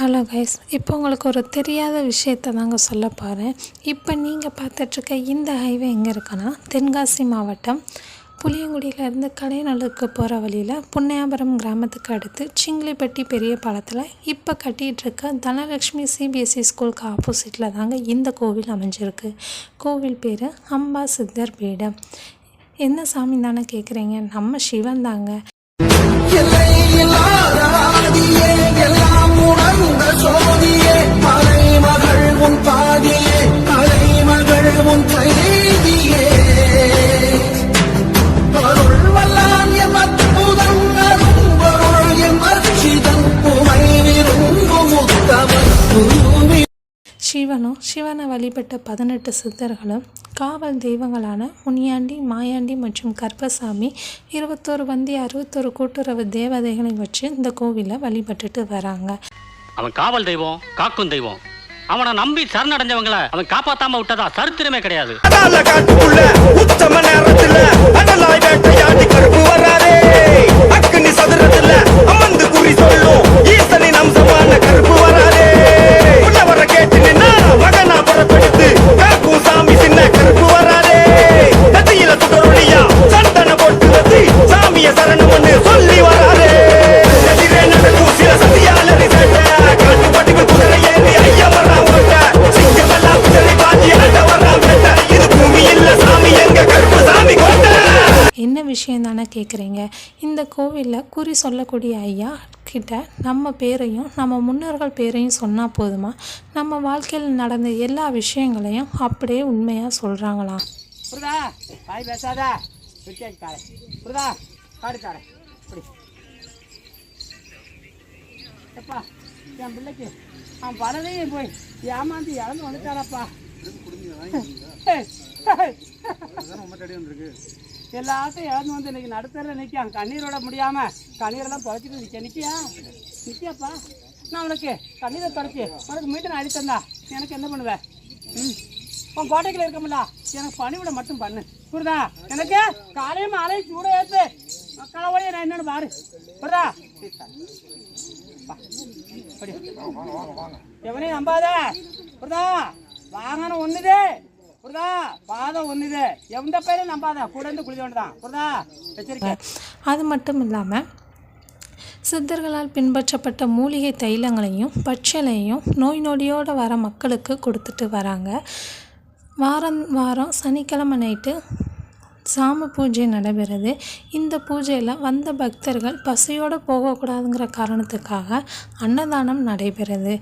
Hello guys இப்போ உங்களுக்கு ஒரு தெரியாத விஷயத்தை தாங்க சொல்ல போகிறேன் இப்போ நீங்கள் பார்த்துட்ருக்க இந்த ஹைவே எங்கே இருக்குன்னா தென்காசி மாவட்டம் புளியங்குடியிலேருந்து கடைநல்லூருக்கு போகிற வழியில் புன்னையாபுரம் கிராமத்துக்கு அடுத்து சிங்கிலிப்பட்டி பெரிய பாலத்தில் இப்போ கட்டிகிட்டு இருக்க தனலக்ஷ்மி சிபிஎஸ்சி ஸ்கூலுக்கு ஆப்போசிட்டில் தாங்க இந்த கோவில் அமைஞ்சிருக்கு. கோவில் பேர் அம்பா சித்தர் பீடம். என்ன சாமி தானே கேட்குறீங்க நம்ம சிவன் தாங்க. சிவனும் சிவனை வழிபட்ட பதினெட்டு சித்தர்களும் காவல் தெய்வங்களான முனியாண்டி மாயாண்டி மற்றும் கர்ப்பசாமி இருபத்தோரு வந்தி அறுபத்தோரு கூட்டுறவு தேவதைகளை வச்சு இந்த கோவிலை வழிபட்டுட்டு வராங்க. அவன் காவல் தெய்வம் காக்கும் தெய்வம். அவனை நம்பி சரணடைஞ்சவங்கள அவன் காப்பாத்தாம விட்டதா சரித்திரமே கிடையாது. உத்தம நேரத்துல என்ன விஷயம் தானே கேட்குறீங்க இந்த கோவிலில் குறி சொல்லக்கூடிய ஐயா கிட்ட நம்ம பேரையும் நம்ம முன்னோர்கள் பேரையும் சொன்னால் போதுமா? நம்ம வாழ்க்கையில் நடந்த எல்லா விஷயங்களையும் அப்படியே உண்மையாக புரிதா வாய் பேசாத. புரிதா காடு. எப்பா என் பிள்ளைக்கு அவன் வரதையும் போய் ஏமாந்து இறந்து வந்துட்டாரப்பா எல்லாத்தையும் இறந்து வந்து இன்னைக்கு நடுத்தரில் நிற்கான் கண்ணீரோட முடியாம கண்ணீரெல்லாம் தொலைச்சிட்டு நிற்க நிற்கியா நிற்கியாப்பா நான் உனக்கு கண்ணீரை தொலைச்சி உனக்கு மீட்டு நான் அடித்தந்தா எனக்கு என்ன பண்ணுவேன் ம். உன் கோட்டைக்குள்ள இருக்கமில்ல எனக்கு பணிவிட மட்டும் பண்ணு. புரியுதா? எனக்கு காலையும் மாலையும் சூட ஏற்று காலையோட நான் என்னன்னு பாரு. புரியுதா வா. படி. எவனையும் நம்பாத? புரியுதா வாகனம் ஒண்ணுதே. புரியுதா பாதம் ஒண்ணுதே. எந்த பேரும் நம்பாதா? கூட இருந்து குளிக்க வேண்டியதான் புரியுதா எச்சரிக்கை அது மட்டும் இல்லாமல் சித்தர்களால் பின்பற்றப்பட்ட மூலிகை தைலங்களையும் பச்சலையும் நோய் நொடியோடு வர மக்களுக்கு கொடுத்துட்டு வராங்க. வாரம் வாரம் சனிக்கிழமை நைட்டு சாம பூஜை நடைபெறுது. இந்த பூஜையில் வந்த பக்தர்கள் பசியோடு போகக்கூடாதுங்கிற காரணத்துக்காக அன்னதானம் நடைபெறுது.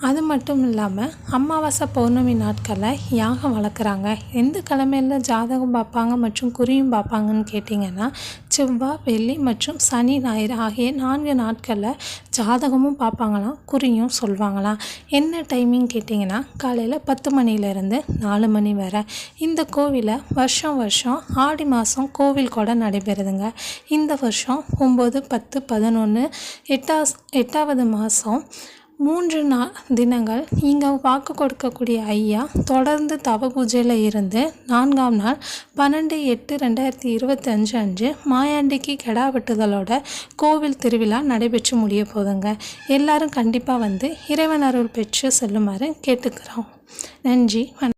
அது மட்டும் இல்லாமல் அமாவாசை பௌர்ணமி நாட்களில் யாகம் வளர்க்குறாங்க. எந்த கிழமையில் ஜாதகம் பார்ப்பாங்க மற்றும் குறியும் பார்ப்பாங்கன்னு கேட்டிங்கன்னா செவ்வாய் வெள்ளி மற்றும் சனி ஞாயிறு ஆகிய நான்கு நாட்களில் ஜாதகமும் பார்ப்பாங்களாம் குறியும் சொல்லுவாங்களாம் என்ன டைமிங் கேட்டிங்கன்னா காலையில் பத்து மணிலேருந்து நாலு மணி வரை. இந்த கோவிலை வருஷம் வருஷம் ஆடி மாதம் கோவில் கூட நடைபெறுதுங்க. இந்த வருஷம் ஒம்பது பத்து பதினொன்று எட்டா எட்டாவது மாதம் மூன்று நா தினங்கள் இங்கே வாக்கு கொடுக்கக்கூடிய ஐயா தொடர்ந்து தவ பூஜையில் இருந்து நான்காம் நாள் பன்னெண்டு எட்டு ரெண்டாயிரத்தி இருபத்தஞ்சு அன்று மாயாண்டிக்கு கெடா வெட்டுதலோட கோவில் திருவிழா நடைபெற்று முடிய போதுங்க. எல்லாரும் கண்டிப்பாக வந்து இறைவன் அருள் பெற்று செல்லுமாறு கேட்டுக்கிறோம். நன்றி